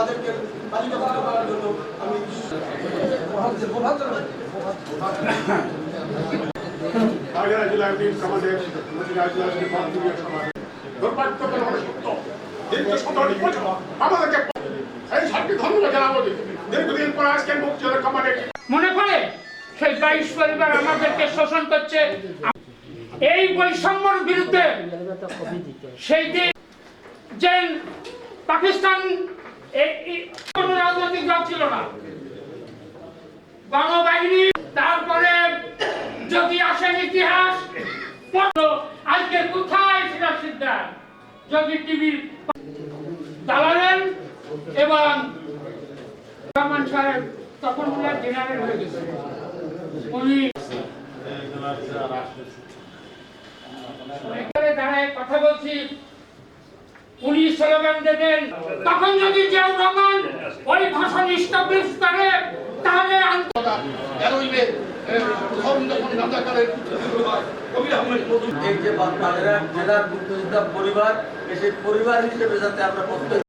তাদেরকে তালিকাভুক্ত করার জন্য আমি মনে করে সেই বাইশ পরিবার আমাদেরকে শোষণ করছে। এই বৈষম্যর বিরুদ্ধে সেই দিন যে পাকিস্তান রাজনৈতিক দল ছিল না। গণবাহিনী, তারপরে যদি আসেন ইতিহাস আজকে কোথায় সেটা সিদ্ধান্ত? যদি টিভির দালালেন এবং রহমান সাহেব তখন উনার জেনারেল হয়ে গেছে। উনি দাঁড়ায় কথা বলছি। উনি স্লোগান দেবেন তখন যদি জিয়াউর রহমান ওই ভাষণ স্টাবলিশ করে তাহলে এই যে জেলার মুক্তিযোদ্ধা পরিবার সেই পরিবার হিসেবে যাতে আমরা প্রত্যেক